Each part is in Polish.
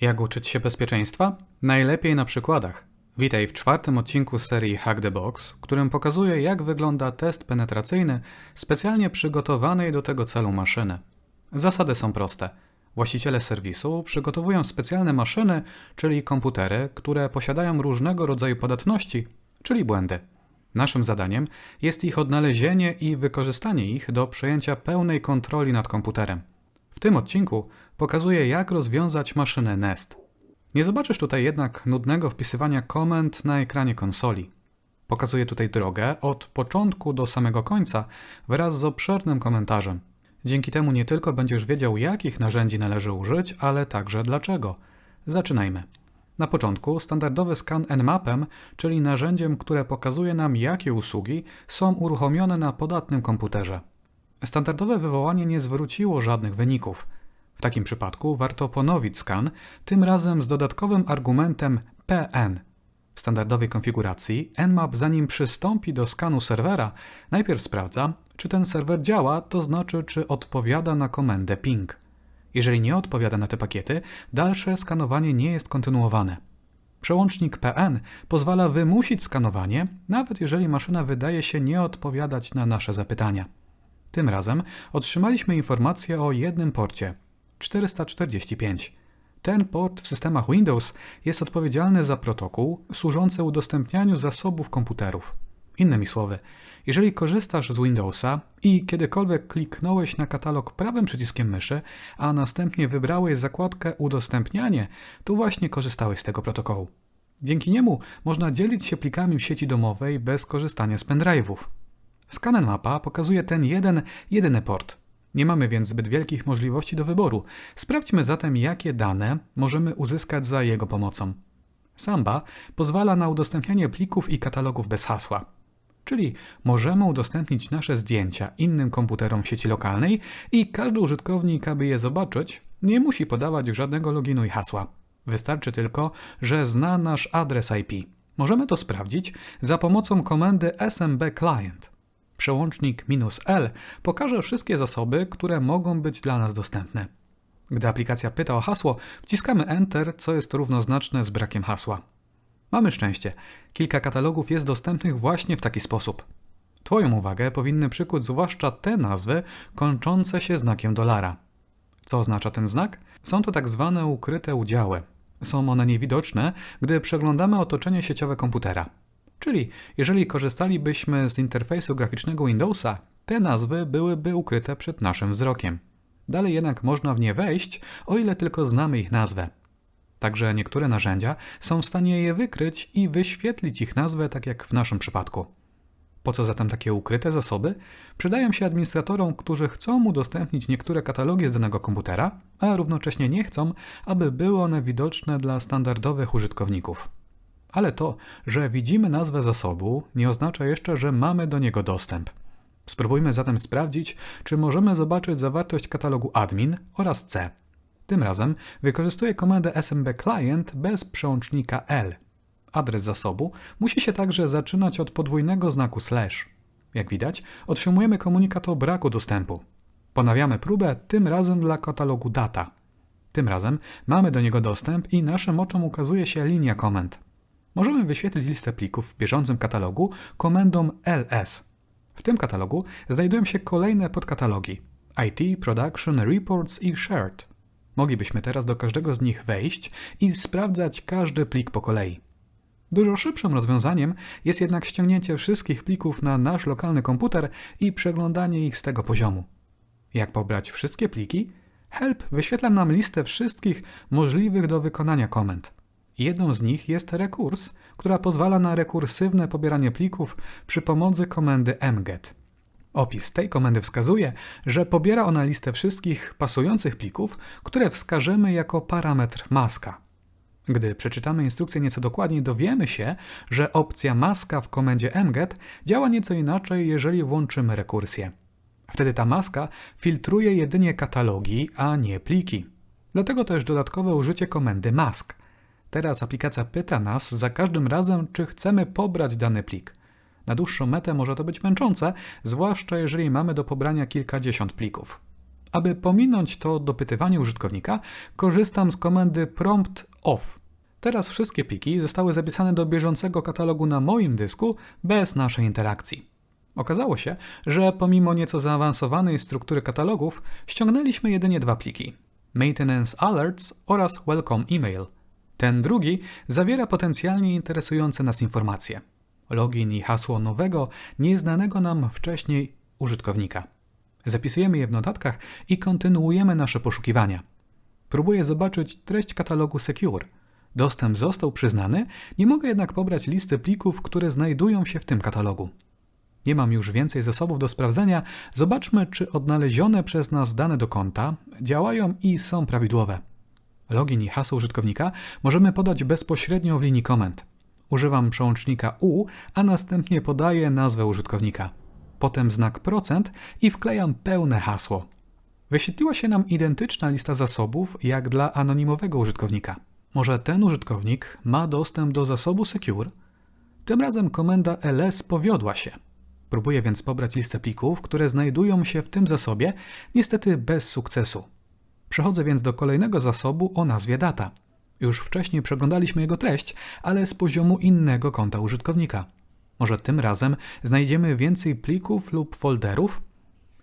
Jak uczyć się bezpieczeństwa? Najlepiej na przykładach. Witaj w czwartym odcinku serii Hack the Box, którym pokazuję, jak wygląda test penetracyjny specjalnie przygotowanej do tego celu maszyny. Zasady są proste. Właściciele serwisu przygotowują specjalne maszyny, czyli komputery, które posiadają różnego rodzaju podatności, czyli błędy. Naszym zadaniem jest ich odnalezienie i wykorzystanie ich do przejęcia pełnej kontroli nad komputerem. W tym odcinku pokazuję, jak rozwiązać maszynę Nest. Nie zobaczysz tutaj jednak nudnego wpisywania komend na ekranie konsoli. Pokazuję tutaj drogę od początku do samego końca wraz z obszernym komentarzem. Dzięki temu nie tylko będziesz wiedział, jakich narzędzi należy użyć, ale także dlaczego. Zaczynajmy. Na początku standardowy skan Nmapem, czyli narzędziem, które pokazuje nam, jakie usługi są uruchomione na podatnym komputerze. Standardowe wywołanie nie zwróciło żadnych wyników. W takim przypadku warto ponowić skan, tym razem z dodatkowym argumentem PN. W standardowej konfiguracji Nmap zanim przystąpi do skanu serwera, najpierw sprawdza, czy ten serwer działa, to znaczy czy odpowiada na komendę ping. Jeżeli nie odpowiada na te pakiety, dalsze skanowanie nie jest kontynuowane. Przełącznik PN pozwala wymusić skanowanie, nawet jeżeli maszyna wydaje się nie odpowiadać na nasze zapytania. Tym razem otrzymaliśmy informację o jednym porcie 445. Ten port w systemach Windows jest odpowiedzialny za protokół służący udostępnianiu zasobów komputerów. Innymi słowy, jeżeli korzystasz z Windowsa i kiedykolwiek kliknąłeś na katalog prawym przyciskiem myszy, a następnie wybrałeś zakładkę Udostępnianie, to właśnie korzystałeś z tego protokołu. Dzięki niemu można dzielić się plikami w sieci domowej bez korzystania z pendrive'ów. Skaner mapa pokazuje ten jeden, jedyny port. Nie mamy więc zbyt wielkich możliwości do wyboru. Sprawdźmy zatem, jakie dane możemy uzyskać za jego pomocą. Samba pozwala na udostępnianie plików i katalogów bez hasła. Czyli możemy udostępnić nasze zdjęcia innym komputerom sieci lokalnej i każdy użytkownik, aby je zobaczyć, nie musi podawać żadnego loginu i hasła. Wystarczy tylko, że zna nasz adres IP. Możemy to sprawdzić za pomocą komendy smb client. Przełącznik "-l pokaże wszystkie zasoby, które mogą być dla nas dostępne. Gdy aplikacja pyta o hasło, wciskamy Enter, co jest równoznaczne z brakiem hasła. Mamy szczęście. Kilka katalogów jest dostępnych właśnie w taki sposób. Twoją uwagę powinny przykuć zwłaszcza te nazwy kończące się znakiem dolara. Co oznacza ten znak? Są to tak zwane ukryte udziały. Są one niewidoczne, gdy przeglądamy otoczenie sieciowe komputera. Czyli jeżeli korzystalibyśmy z interfejsu graficznego Windowsa, te nazwy byłyby ukryte przed naszym wzrokiem. Dalej jednak można w nie wejść, o ile tylko znamy ich nazwę. Także niektóre narzędzia są w stanie je wykryć i wyświetlić ich nazwę, tak jak w naszym przypadku. Po co zatem takie ukryte zasoby? Przydają się administratorom, którzy chcą udostępnić niektóre katalogi z danego komputera, a równocześnie nie chcą, aby były one widoczne dla standardowych użytkowników. Ale to, że widzimy nazwę zasobu, nie oznacza jeszcze, że mamy do niego dostęp. Spróbujmy zatem sprawdzić, czy możemy zobaczyć zawartość katalogu admin oraz C. Tym razem wykorzystuję komendę smb client bez przełącznika L. Adres zasobu musi się także zaczynać od podwójnego znaku slash. Jak widać, otrzymujemy komunikat o braku dostępu. Ponawiamy próbę, tym razem dla katalogu data. Tym razem mamy do niego dostęp i naszym oczom ukazuje się linia komend. Możemy wyświetlić listę plików w bieżącym katalogu komendą ls. W tym katalogu znajdują się kolejne podkatalogi IT, Production, Reports i Shared. Moglibyśmy teraz do każdego z nich wejść i sprawdzać każdy plik po kolei. Dużo szybszym rozwiązaniem jest jednak ściągnięcie wszystkich plików na nasz lokalny komputer i przeglądanie ich z tego poziomu. Jak pobrać wszystkie pliki? Help wyświetla nam listę wszystkich możliwych do wykonania komend. Jedną z nich jest rekurs, która pozwala na rekursywne pobieranie plików przy pomocy komendy mget. Opis tej komendy wskazuje, że pobiera ona listę wszystkich pasujących plików, które wskażemy jako parametr maska. Gdy przeczytamy instrukcję nieco dokładniej, dowiemy się, że opcja maska w komendzie mget działa nieco inaczej, jeżeli włączymy rekursję. Wtedy ta maska filtruje jedynie katalogi, a nie pliki. Dlatego też dodatkowe użycie komendy mask. Teraz aplikacja pyta nas za każdym razem, czy chcemy pobrać dany plik. Na dłuższą metę może to być męczące, zwłaszcza jeżeli mamy do pobrania kilkadziesiąt plików. Aby pominąć to dopytywanie użytkownika, korzystam z komendy prompt off. Teraz wszystkie pliki zostały zapisane do bieżącego katalogu na moim dysku bez naszej interakcji. Okazało się, że pomimo nieco zaawansowanej struktury katalogów, ściągnęliśmy jedynie dwa pliki: Maintenance Alerts oraz Welcome Email. Ten drugi zawiera potencjalnie interesujące nas informacje: login i hasło nowego, nieznanego nam wcześniej użytkownika. Zapisujemy je w notatkach i kontynuujemy nasze poszukiwania. Próbuję zobaczyć treść katalogu Secure. Dostęp został przyznany, nie mogę jednak pobrać listy plików, które znajdują się w tym katalogu. Nie mam już więcej zasobów do sprawdzenia. Zobaczmy, czy odnalezione przez nas dane do konta działają i są prawidłowe. Login i hasło użytkownika możemy podać bezpośrednio w linii komend. Używam przełącznika U, a następnie podaję nazwę użytkownika. Potem znak procent i wklejam pełne hasło. Wyświetliła się nam identyczna lista zasobów jak dla anonimowego użytkownika. Może ten użytkownik ma dostęp do zasobu Secure? Tym razem komenda ls powiodła się. Próbuję więc pobrać listę plików, które znajdują się w tym zasobie, niestety bez sukcesu. Przechodzę więc do kolejnego zasobu o nazwie data. Już wcześniej przeglądaliśmy jego treść, ale z poziomu innego konta użytkownika. Może tym razem znajdziemy więcej plików lub folderów?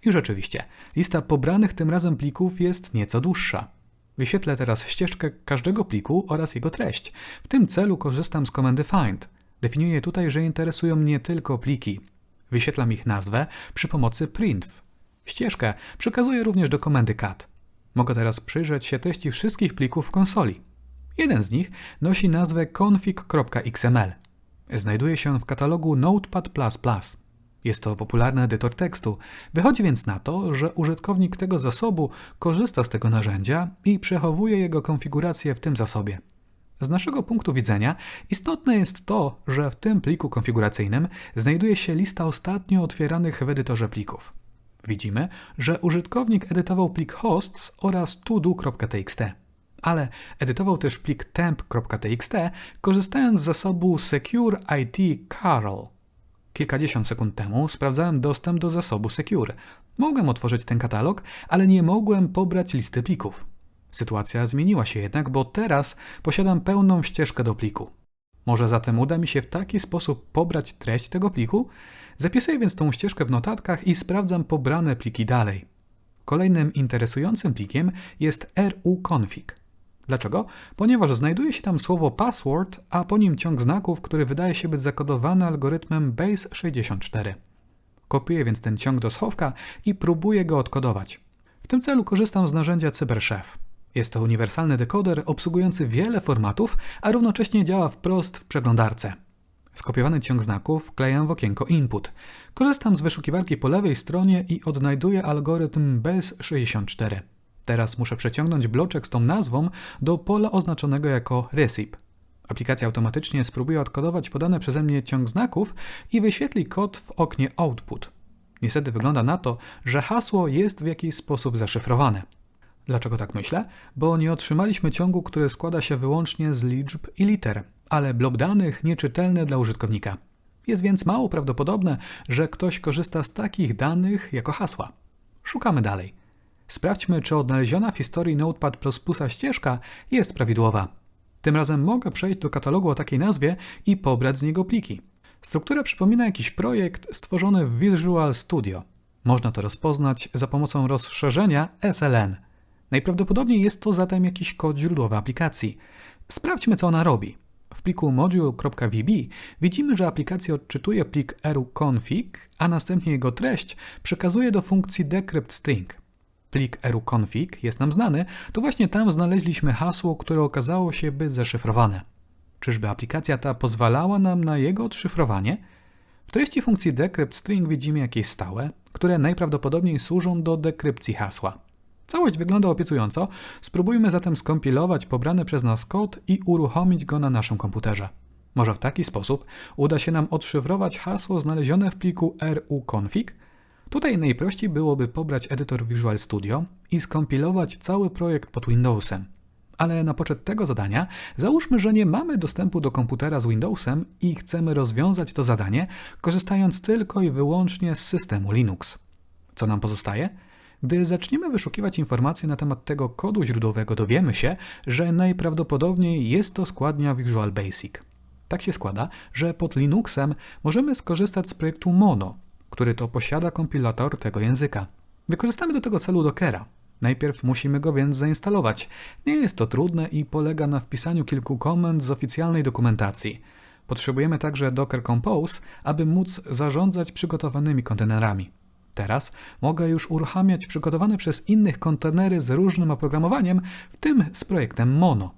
I rzeczywiście, lista pobranych tym razem plików jest nieco dłuższa. Wyświetlę teraz ścieżkę każdego pliku oraz jego treść. W tym celu korzystam z komendy find. Definiuję tutaj, że interesują mnie tylko pliki. Wyświetlam ich nazwę przy pomocy printf. Ścieżkę przekazuję również do komendy cat. Mogę teraz przyjrzeć się treści wszystkich plików w konsoli. Jeden z nich nosi nazwę config.xml. Znajduje się on w katalogu Notepad++. Jest to popularny edytor tekstu. Wychodzi więc na to, że użytkownik tego zasobu korzysta z tego narzędzia i przechowuje jego konfigurację w tym zasobie. Z naszego punktu widzenia istotne jest to, że w tym pliku konfiguracyjnym znajduje się lista ostatnio otwieranych w edytorze plików. Widzimy, że użytkownik edytował plik hosts oraz todo.txt, ale edytował też plik temp.txt, korzystając z zasobu Secure IT Carol. Kilkadziesiąt sekund temu sprawdzałem dostęp do zasobu Secure. Mogłem otworzyć ten katalog, ale nie mogłem pobrać listy plików. Sytuacja zmieniła się jednak, bo teraz posiadam pełną ścieżkę do pliku. Może zatem uda mi się w taki sposób pobrać treść tego pliku? Zapisuję więc tą ścieżkę w notatkach i sprawdzam pobrane pliki dalej. Kolejnym interesującym plikiem jest ruconfig. Dlaczego? Ponieważ znajduje się tam słowo password, a po nim ciąg znaków, który wydaje się być zakodowany algorytmem base64. Kopiuję więc ten ciąg do schowka i próbuję go odkodować. W tym celu korzystam z narzędzia CyberChef. Jest to uniwersalny dekoder obsługujący wiele formatów, a równocześnie działa wprost w przeglądarce. Skopiowany ciąg znaków wklejam w okienko Input. Korzystam z wyszukiwarki po lewej stronie i odnajduję algorytm BES64. Teraz muszę przeciągnąć bloczek z tą nazwą do pola oznaczonego jako recip. Aplikacja automatycznie spróbuje odkodować podany przeze mnie ciąg znaków i wyświetli kod w oknie Output. Niestety wygląda na to, że hasło jest w jakiś sposób zaszyfrowane. Dlaczego tak myślę? Bo nie otrzymaliśmy ciągu, który składa się wyłącznie z liczb i liter, ale blob danych nieczytelny dla użytkownika. Jest więc mało prawdopodobne, że ktoś korzysta z takich danych jako hasła. Szukamy dalej. Sprawdźmy, czy odnaleziona w historii Notepad++ ścieżka jest prawidłowa. Tym razem mogę przejść do katalogu o takiej nazwie i pobrać z niego pliki. Struktura przypomina jakiś projekt stworzony w Visual Studio. Można to rozpoznać za pomocą rozszerzenia SLN. Najprawdopodobniej jest to zatem jakiś kod źródłowy aplikacji. Sprawdźmy, co ona robi. W pliku module.vb widzimy, że aplikacja odczytuje plik ruconfig, a następnie jego treść przekazuje do funkcji decrypt string. Plik ruconfig jest nam znany, to właśnie tam znaleźliśmy hasło, które okazało się być zaszyfrowane. Czyżby aplikacja ta pozwalała nam na jego odszyfrowanie? W treści funkcji decrypt string widzimy jakieś stałe, które najprawdopodobniej służą do dekrypcji hasła. Całość wygląda obiecująco, spróbujmy zatem skompilować pobrany przez nas kod i uruchomić go na naszym komputerze. Może w taki sposób uda się nam odszyfrować hasło znalezione w pliku ruconfig. Tutaj najprościej byłoby pobrać edytor Visual Studio i skompilować cały projekt pod Windowsem. Ale na poczet tego zadania załóżmy, że nie mamy dostępu do komputera z Windowsem i chcemy rozwiązać to zadanie, korzystając tylko i wyłącznie z systemu Linux. Co nam pozostaje? Gdy zaczniemy wyszukiwać informacje na temat tego kodu źródłowego, dowiemy się, że najprawdopodobniej jest to składnia Visual Basic. Tak się składa, że pod Linuxem możemy skorzystać z projektu Mono, który to posiada kompilator tego języka. Wykorzystamy do tego celu Dockera. Najpierw musimy go więc zainstalować. Nie jest to trudne i polega na wpisaniu kilku komend z oficjalnej dokumentacji. Potrzebujemy także Docker Compose, aby móc zarządzać przygotowanymi kontenerami. Teraz mogę już uruchamiać przygotowane przez innych kontenery z różnym oprogramowaniem, w tym z projektem Mono.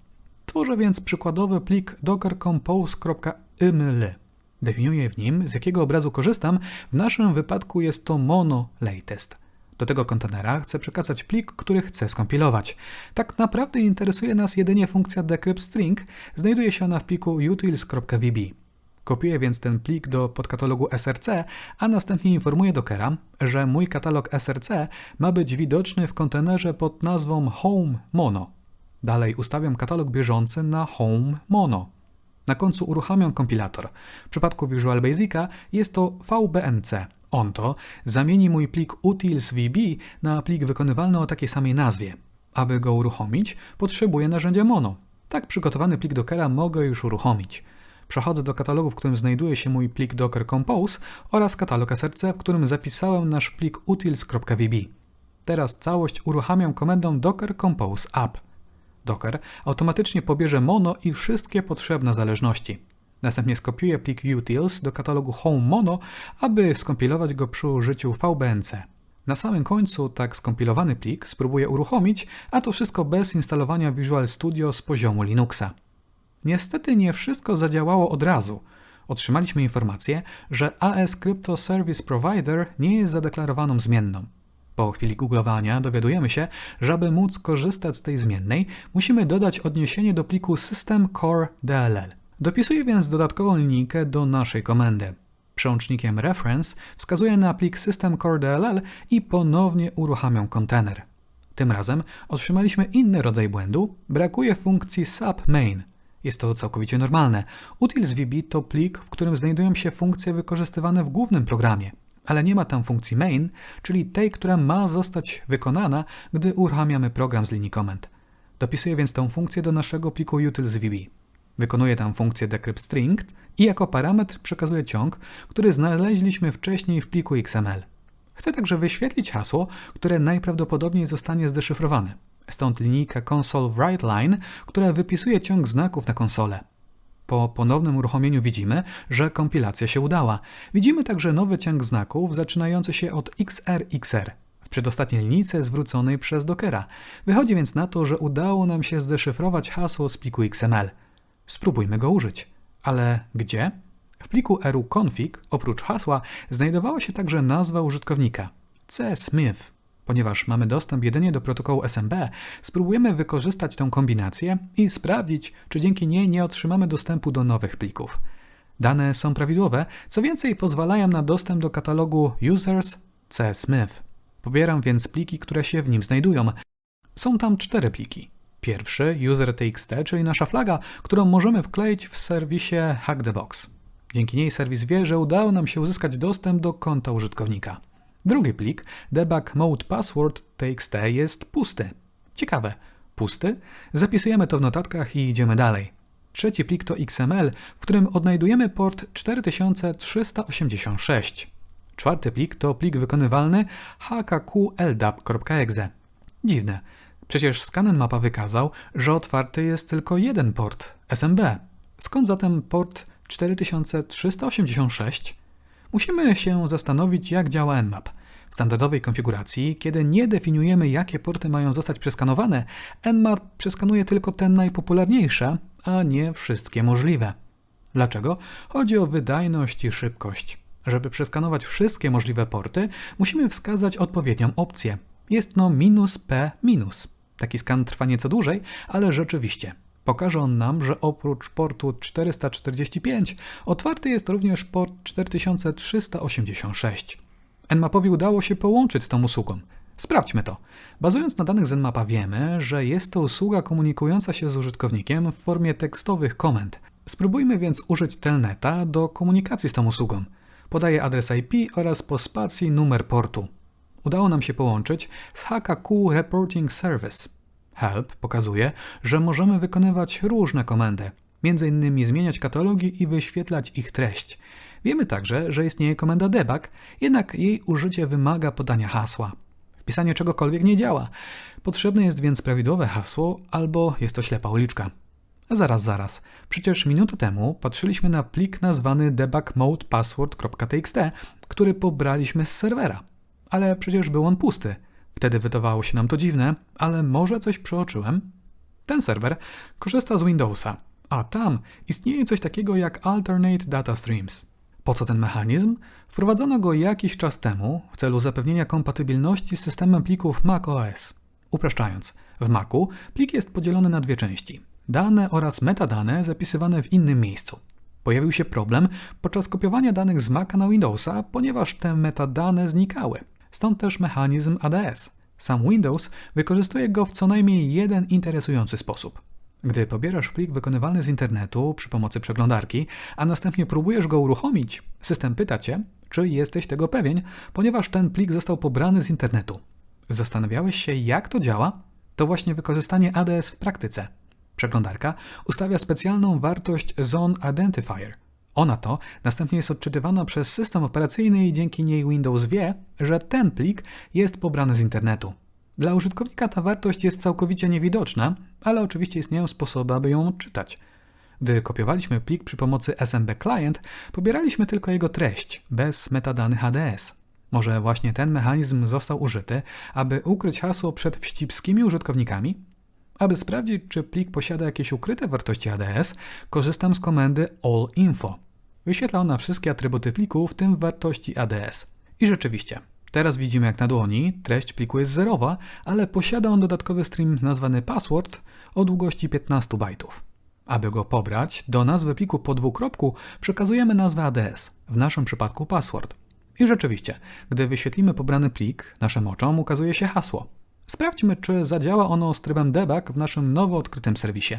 Tworzę więc przykładowy plik dockercompose.yml. Definiuję w nim, z jakiego obrazu korzystam. W naszym wypadku jest to Mono Latest. Do tego kontenera chcę przekazać plik, który chcę skompilować. Tak naprawdę interesuje nas jedynie funkcja decrypt string, znajduje się ona w pliku utils.vb. Kopiuję więc ten plik do podkatalogu src, a następnie informuję Dockera, że mój katalog src ma być widoczny w kontenerze pod nazwą home mono. Dalej ustawiam katalog bieżący na home mono. Na końcu uruchamiam kompilator. W przypadku Visual Basica jest to VBNC. On to zamieni mój plik utils.vb na plik wykonywalny o takiej samej nazwie. Aby go uruchomić, potrzebuję narzędzia mono. Tak przygotowany plik Dockera mogę już uruchomić. Przechodzę do katalogu, w którym znajduje się mój plik Docker Compose oraz katalog src, w którym zapisałem nasz plik utils.vb. Teraz całość uruchamiam komendą docker compose app. Docker automatycznie pobierze mono i wszystkie potrzebne zależności. Następnie skopiuję plik utils do katalogu home mono, aby skompilować go przy użyciu VBNC. Na samym końcu tak skompilowany plik spróbuję uruchomić, a to wszystko bez instalowania Visual Studio z poziomu Linuxa. Niestety nie wszystko zadziałało od razu. Otrzymaliśmy informację, że AS Crypto Service Provider nie jest zadeklarowaną zmienną. Po chwili googlowania dowiadujemy się, że aby móc korzystać z tej zmiennej, musimy dodać odniesienie do pliku system core DLL. Dopisuję więc dodatkową linijkę do naszej komendy. Przełącznikiem reference wskazuję na plik system core DLL i ponownie uruchamiam kontener. Tym razem otrzymaliśmy inny rodzaj błędu, brakuje funkcji sub main. Jest to całkowicie normalne. Utils.vb to plik, w którym znajdują się funkcje wykorzystywane w głównym programie, ale nie ma tam funkcji main, czyli tej, która ma zostać wykonana, gdy uruchamiamy program z linii komend. Dopisuję więc tę funkcję do naszego pliku utils.vb. Wykonuję tam funkcję decrypt string i jako parametr przekazuję ciąg, który znaleźliśmy wcześniej w pliku XML. Chcę także wyświetlić hasło, które najprawdopodobniej zostanie zdeszyfrowane. Stąd linijka console write line, która wypisuje ciąg znaków na konsolę. Po ponownym uruchomieniu widzimy, że kompilacja się udała. Widzimy także nowy ciąg znaków zaczynający się od XRXR w przedostatniej linijce zwróconej przez Dockera. Wychodzi więc na to, że udało nam się zdeszyfrować hasło z pliku XML. Spróbujmy go użyć. Ale gdzie? W pliku ruconfig oprócz hasła znajdowała się także nazwa użytkownika C. Ponieważ mamy dostęp jedynie do protokołu SMB, spróbujemy wykorzystać tę kombinację i sprawdzić, czy dzięki niej nie otrzymamy dostępu do nowych plików. Dane są prawidłowe, co więcej pozwalają na dostęp do katalogu users C. Smith. Pobieram więc pliki, które się w nim znajdują. Są tam cztery pliki. Pierwszy, user.txt, czyli nasza flaga, którą możemy wkleić w serwisie Hack the Box. Dzięki niej serwis wie, że udało nam się uzyskać dostęp do konta użytkownika. Drugi plik, debug mode password txt jest pusty. Ciekawe, pusty? Zapisujemy to w notatkach i idziemy dalej. Trzeci plik to XML, w którym odnajdujemy port 4386. Czwarty plik to plik wykonywalny hkqldap.exe. Dziwne, przecież skanen mapa wykazał, że otwarty jest tylko jeden port SMB. Skąd zatem port 4386? Musimy się zastanowić, jak działa Nmap. W standardowej konfiguracji, kiedy nie definiujemy, jakie porty mają zostać przeskanowane, Nmap przeskanuje tylko te najpopularniejsze, a nie wszystkie możliwe. Dlaczego? Chodzi o wydajność i szybkość. Żeby przeskanować wszystkie możliwe porty, musimy wskazać odpowiednią opcję. Jest no minus P minus. Taki skan trwa nieco dłużej, ale rzeczywiście Pokaże on nam, że oprócz portu 445 otwarty jest również port 4386. Nmapowi udało się połączyć z tą usługą. Sprawdźmy to. Bazując na danych z Nmapa wiemy, że jest to usługa komunikująca się z użytkownikiem w formie tekstowych komend. Spróbujmy więc użyć telneta do komunikacji z tą usługą. Podaję adres IP oraz po spacji numer portu. udało nam się połączyć z HKQ Reporting Service. Help pokazuje, że możemy wykonywać różne komendy, m.in. zmieniać katalogi i wyświetlać ich treść. Wiemy także, że istnieje komenda debug, jednak jej użycie wymaga podania hasła. Wpisanie czegokolwiek nie działa. Potrzebne jest więc prawidłowe hasło albo jest to ślepa uliczka. Zaraz, zaraz. Przecież minutę temu patrzyliśmy na plik nazwany debugmodepassword.txt, który pobraliśmy z serwera. Ale przecież był on pusty. Wtedy wydawało się nam to dziwne, ale może coś przeoczyłem? Ten serwer korzysta z Windowsa, a tam istnieje coś takiego jak Alternate Data Streams. Po co ten mechanizm? Wprowadzono go jakiś czas temu w celu zapewnienia kompatybilności z systemem plików macOS. Upraszczając, w Macu plik jest podzielony na dwie części: dane oraz metadane zapisywane w innym miejscu. Pojawił się problem podczas kopiowania danych z Maca na Windowsa, ponieważ te metadane znikały. Stąd też mechanizm ADS. Sam Windows wykorzystuje go w co najmniej jeden interesujący sposób. Gdy pobierasz plik wykonywalny z internetu przy pomocy przeglądarki, a następnie próbujesz go uruchomić, system pyta cię, czy jesteś tego pewien, ponieważ ten plik został pobrany z internetu. Zastanawiałeś się, jak to działa? To właśnie wykorzystanie ADS w praktyce. Przeglądarka ustawia specjalną wartość Zone Identifier. Ona to następnie jest odczytywana przez system operacyjny i dzięki niej Windows wie, że ten plik jest pobrany z internetu. Dla użytkownika ta wartość jest całkowicie niewidoczna, ale oczywiście istnieją sposoby, aby ją odczytać. Gdy kopiowaliśmy plik przy pomocy SMB Client, pobieraliśmy tylko jego treść, bez metadanych ADS. Może właśnie ten mechanizm został użyty, aby ukryć hasło przed wścibskimi użytkownikami? Aby sprawdzić, czy plik posiada jakieś ukryte wartości ADS, korzystam z komendy allinfo. Wyświetla ona wszystkie atrybuty pliku, w tym wartości ADS. I rzeczywiście, teraz widzimy jak na dłoni, treść pliku jest zerowa, ale posiada on dodatkowy stream nazwany password o długości 15 bajtów. Aby go pobrać, do nazwy pliku po dwukropku przekazujemy nazwę ADS, w naszym przypadku password. I rzeczywiście, gdy wyświetlimy pobrany plik, naszym oczom ukazuje się hasło. Sprawdźmy, czy zadziała ono z trybem debug w naszym nowo odkrytym serwisie.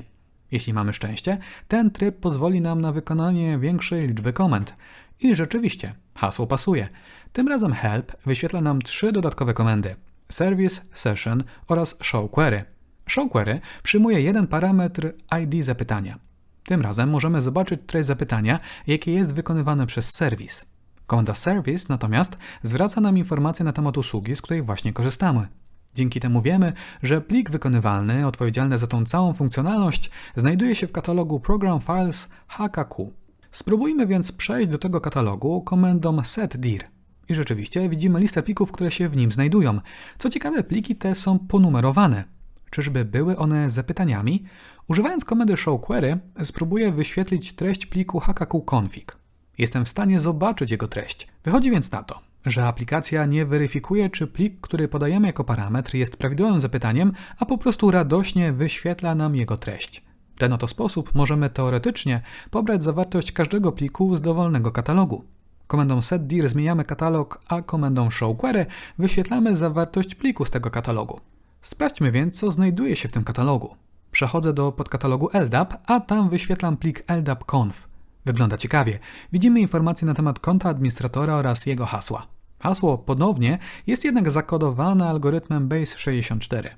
Jeśli mamy szczęście, ten tryb pozwoli nam na wykonanie większej liczby komend. I rzeczywiście, hasło pasuje. Tym razem help wyświetla nam trzy dodatkowe komendy: service, session oraz show query. Show query przyjmuje jeden parametr ID zapytania. Tym razem możemy zobaczyć treść zapytania, jakie jest wykonywane przez serwis. Komenda service natomiast zwraca nam informacje na temat usługi, z której właśnie korzystamy. Dzięki temu wiemy, że plik wykonywalny odpowiedzialny za tą całą funkcjonalność znajduje się w katalogu Program Files HKQ. Spróbujmy więc przejść do tego katalogu komendą setdir. I rzeczywiście widzimy listę plików, które się w nim znajdują. Co ciekawe, pliki te są ponumerowane. Czyżby były one zapytaniami? Używając komendy showQuery spróbuję wyświetlić treść pliku hkqconfig. Jestem w stanie zobaczyć jego treść. Wychodzi więc na to, że aplikacja nie weryfikuje, czy plik, który podajemy jako parametr, jest prawidłowym zapytaniem, a po prostu radośnie wyświetla nam jego treść. W ten oto sposób możemy teoretycznie pobrać zawartość każdego pliku z dowolnego katalogu. Komendą setdir zmieniamy katalog, a komendą showQuery wyświetlamy zawartość pliku z tego katalogu. Sprawdźmy więc, co znajduje się w tym katalogu. Przechodzę do podkatalogu LDAP, a tam wyświetlam plik ldap.conf. Wygląda ciekawie. Widzimy informacje na temat konta administratora oraz jego hasła. Hasło ponownie jest jednak zakodowane algorytmem Base64.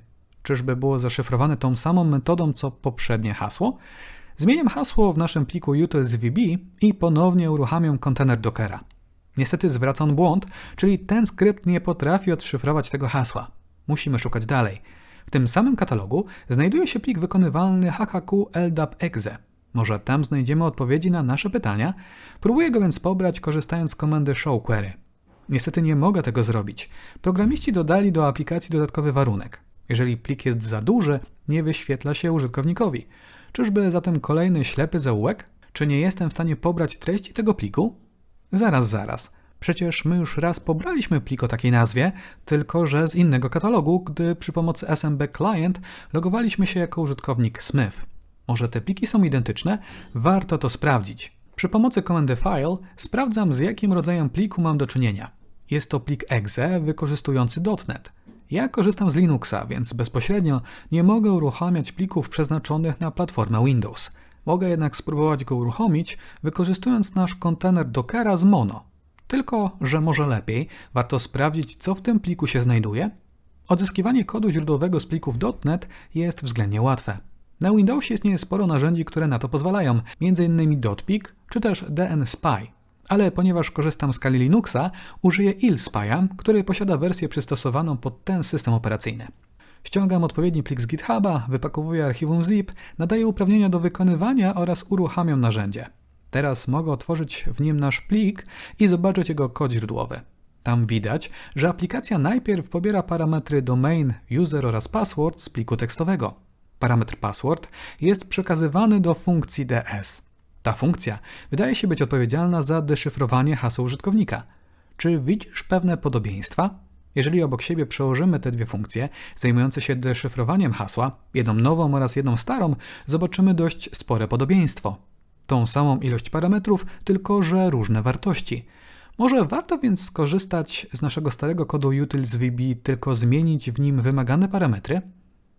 Czyżby było zaszyfrowane tą samą metodą co poprzednie hasło? Zmieniam hasło w naszym pliku utilsvb i ponownie uruchamiam kontener Dockera. Niestety zwraca on błąd, czyli ten skrypt nie potrafi odszyfrować tego hasła. Musimy szukać dalej. W tym samym katalogu znajduje się plik wykonywalny hkq ldap.exe. Może tam znajdziemy odpowiedzi na nasze pytania? Próbuję go więc pobrać korzystając z komendy showQuery. Niestety nie mogę tego zrobić. Programiści dodali do aplikacji dodatkowy warunek. Jeżeli plik jest za duży, nie wyświetla się użytkownikowi. Czyżby zatem kolejny ślepy zaułek? Czy nie jestem w stanie pobrać treści tego pliku? Zaraz, zaraz. Przecież my już raz pobraliśmy plik o takiej nazwie, tylko że z innego katalogu, gdy przy pomocy SMB Client logowaliśmy się jako użytkownik Smith. Może te pliki są identyczne? Warto to sprawdzić. Przy pomocy komendy file sprawdzam z jakim rodzajem pliku mam do czynienia. Jest to plik exe wykorzystujący .NET. Ja korzystam z Linuxa, więc bezpośrednio nie mogę uruchamiać plików przeznaczonych na platformę Windows. Mogę jednak spróbować go uruchomić, wykorzystując nasz kontener Dockera z Mono. Tylko, że może lepiej warto sprawdzić, co w tym pliku się znajduje. Odzyskiwanie kodu źródłowego z plików .NET jest względnie łatwe. Na Windowsie istnieje sporo narzędzi, które na to pozwalają, m.in. Dotpik czy też DNSpy. Ale ponieważ korzystam z skali Linuxa, użyję ILSpy'a, który posiada wersję przystosowaną pod ten system operacyjny. Ściągam odpowiedni plik z GitHuba, wypakowuję archiwum zip, nadaję uprawnienia do wykonywania oraz uruchamiam narzędzie. Teraz mogę otworzyć w nim nasz plik i zobaczyć jego kod źródłowy. Tam widać, że aplikacja najpierw pobiera parametry domain, user oraz password z pliku tekstowego. Parametr password jest przekazywany do funkcji ds. Ta funkcja wydaje się być odpowiedzialna za deszyfrowanie haseł użytkownika. Czy widzisz pewne podobieństwa? Jeżeli obok siebie przełożymy te dwie funkcje, zajmujące się deszyfrowaniem hasła, jedną nową oraz jedną starą, zobaczymy dość spore podobieństwo. Tą samą ilość parametrów, tylko że różne wartości. Może warto więc skorzystać z naszego starego kodu utils VB, tylko zmienić w nim wymagane parametry?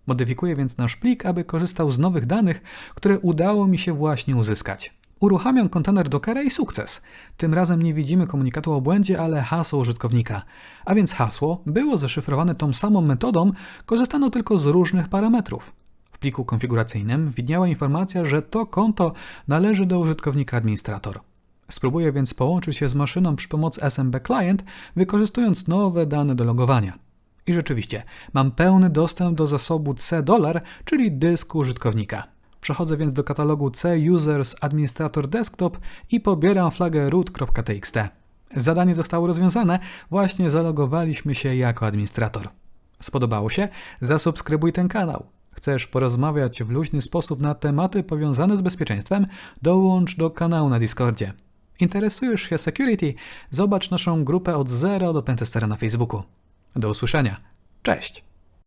Modyfikuję więc nasz plik, aby korzystał z nowych danych, które udało mi się właśnie uzyskać. Uruchamiam kontener Dockera i sukces. Tym razem nie widzimy komunikatu o błędzie, ale hasło użytkownika. A więc hasło było zaszyfrowane tą samą metodą, korzystano tylko z różnych parametrów. W pliku konfiguracyjnym widniała informacja, że to konto należy do użytkownika administrator. Spróbuję więc połączyć się z maszyną przy pomocy SMB Client, wykorzystując nowe dane do logowania. I rzeczywiście, mam pełny dostęp do zasobu C$, czyli dysku użytkownika. Przechodzę więc do katalogu C Users Administrator Desktop i pobieram flagę root.txt. Zadanie zostało rozwiązane, właśnie zalogowaliśmy się jako administrator. Spodobało się? Zasubskrybuj ten kanał. Chcesz porozmawiać w luźny sposób na tematy powiązane z bezpieczeństwem? Dołącz do kanału na Discordzie. Interesujesz się security? Zobacz naszą grupę od zera do Pentestera na Facebooku. Do usłyszenia. Cześć!